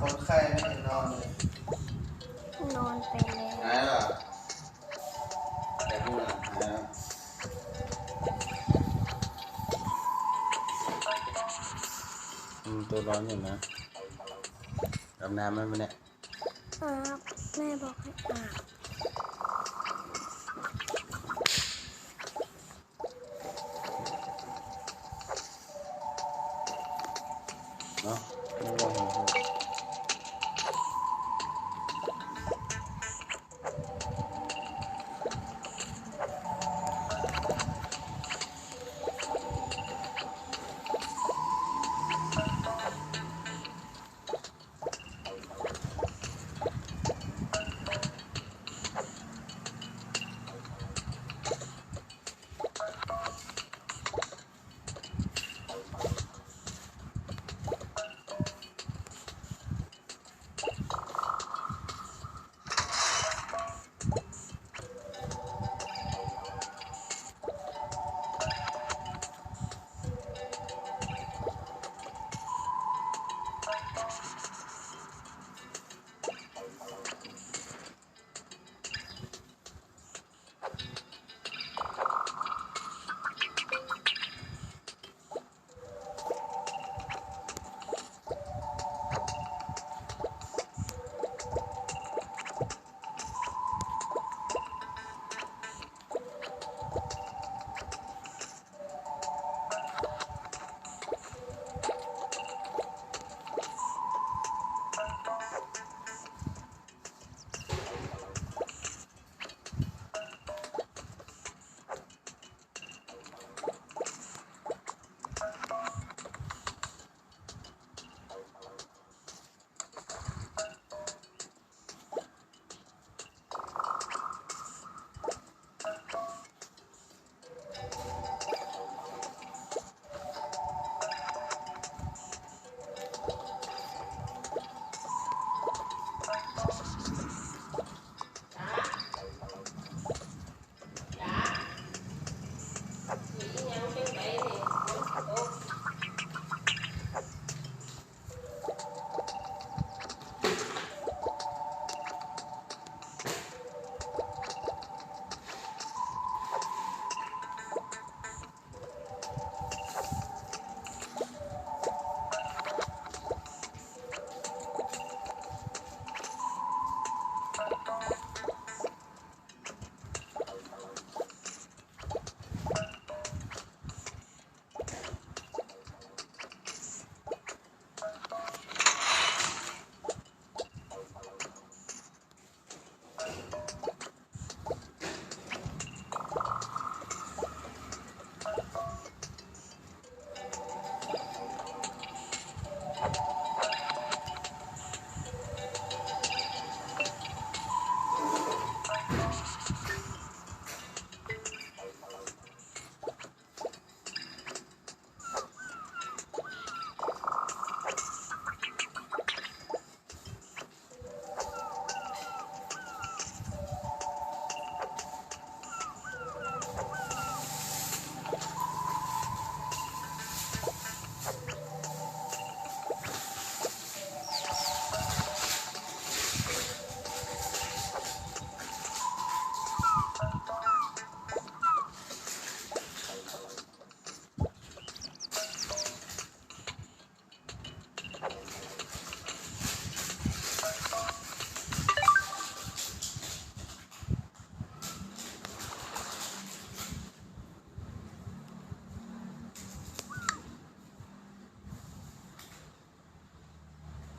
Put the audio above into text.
คนไข้ไม่เห็นนอนเลยนอนไปแล้วหายเหรอแต่พูดะหายล้อืมตัวร้อนอยู่นะอาบน้ำไหมมันเนี่ยอาบแม่บอกให้อาบ